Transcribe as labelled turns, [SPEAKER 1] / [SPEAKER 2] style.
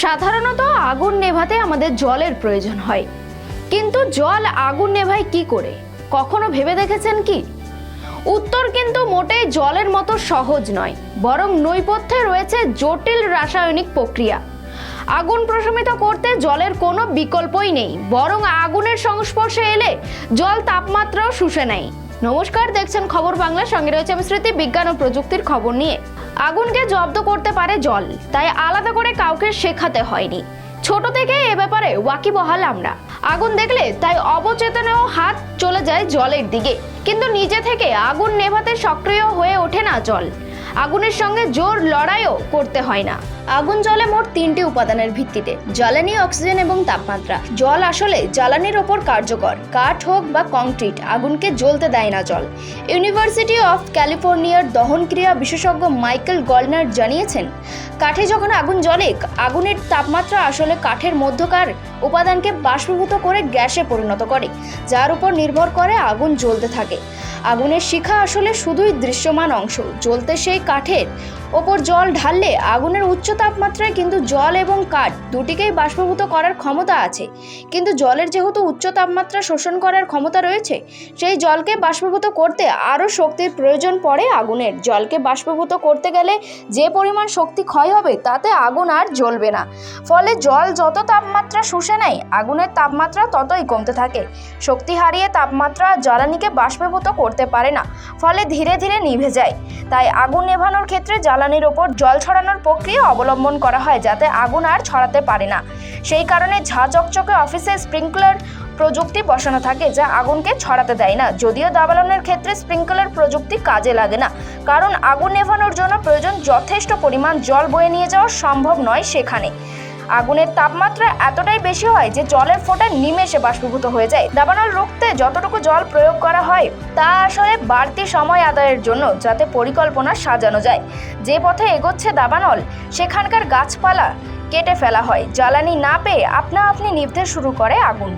[SPEAKER 1] সাধারণত আগুন নেভাতে আমাদের জলের প্রয়োজন হয়। কিন্তু জল আগুন নেভায় কি করে? কখনো ভেবে দেখেছেন কি? উত্তর কিন্তু মোটেই জলের মতো সহজ নয়, বরং নৈপথ্যে রয়েছে জটিল রাসায়নিক প্রক্রিয়া। আগুন প্রশমিত করতে জলের কোনো বিকল্পই নেই, বরং আগুনের সংস্পর্শে এলে জল তাপমাত্রাও শুষে নেয়। নমস্কার, দেখছেন খবর বাংলা। সঙ্গে রয়েছে আমি স্মৃতি, বিজ্ঞান ও প্রযুক্তির খবর নিয়ে। আগুনকে জব্দ করতে পারে জল, তাই আলাদা করে কাউকে শেখাতে হয়নি। ছোট থেকে এ ব্যাপারে ওয়াকিবহাল আমরা। আগুন দেখলে তাই অবচেতনেও হাত চলে যায় জলের দিকে। কিন্তু নিজে থেকে আগুন নেভাতে সক্রিয় হয়ে ওঠে না জল। আগুনের সঙ্গে জোর লড়াইও করতে হয় না। আগুন জলে মোট তিনটি উপাদানের ভিত্তিতে, জ্বালানি, অক্সিজেন এবং তাপমাত্রা। জল আসলে জ্বালানির ওপর কার্যকর, কাঠ হোক বা কংক্রিট, আগুনকে জ্বলতে দেয় না জল। ইউনিভার্সিটি অফ ক্যালিফোর্নিয়ার দহনক্রিয়া বিশেষজ্ঞ মাইকেল গলনার জানিয়েছেন, কাঠে যখন আগুন জ্বলে, আগুনের তাপমাত্রা আসলে কাঠের মধ্যকার উপাদানকে বাষ্পীভূত করে গ্যাসে পরিণত করে, যার উপর নির্ভর করে আগুন জ্বলতে থাকে। আগুনের শিখা আসলে শুধুই দৃশ্যমান অংশ, জ্বলতে সেই কাঠের ওপর জল ঢাললে আগুনের উচ্চ তাপমাত্রায় কিন্তু জল এবং কাঠ দুটিকেই বাষ্পভূত করার ক্ষমতা আছে। কিন্তু জলের যেহেতু উচ্চ তাপমাত্রা শোষণ করার ক্ষমতা রয়েছে, সেই জলকে বাষ্পভূত করতে আরও শক্তির প্রয়োজন পড়ে আগুনের। জলকে বাষ্পভূত করতে গেলে যে পরিমাণ শক্তি ক্ষয় হবে, তাতে আগুন আর জ্বলবে না। ফলে জল যত তাপমাত্রা শুষে নেয়, আগুনের তাপমাত্রা ততই কমতে থাকে। শক্তি হারিয়ে তাপমাত্রা জ্বালানিকে বাষ্পীভূত করতে পারে না, ফলে ধীরে ধীরে নিভে যায়। তাই আগুন নেভানোর ক্ষেত্রে জ্বালানির ওপর জল ছড়ানোর প্রক্রিয়া অবলম্বন করা হয় যাতে আগুন আর ছড়াতে পারে না। সেই কারণে ঝা চকচকে অফিসে স্প্রিংকলার প্রযুক্তি বসানো থাকে যা আগুনকে ছড়াতে দেয় না। যদিও দাবালনের ক্ষেত্রে স্প্রিংকলার প্রযুক্তি কাজে লাগে না, কারণ আগুন নেভানোর জন্য প্রয়োজন যথেষ্ট পরিমাণ জল বয়ে নিয়ে যাওয়া সম্ভব নয় সেখানে। আগুনের তাপমাত্রা এতটাই বেশি হয় যে জলের ফোঁটা নিমেষে বাষ্পীভূত হয়ে যায়। দাবানল রুখতে যতটুকু জল প্রয়োগ করা হয়, তা আসলে বাড়তি সময় আদায়ের জন্য যাতে পরিকল্পনা সাজানো যায়। যে পথে এগোচ্ছে দাবানল, সেখানকার গাছপালা কেটে ফেলা হয়। জ্বালানি না পেয়ে আপনা আপনি নিভতে শুরু করে আগুন।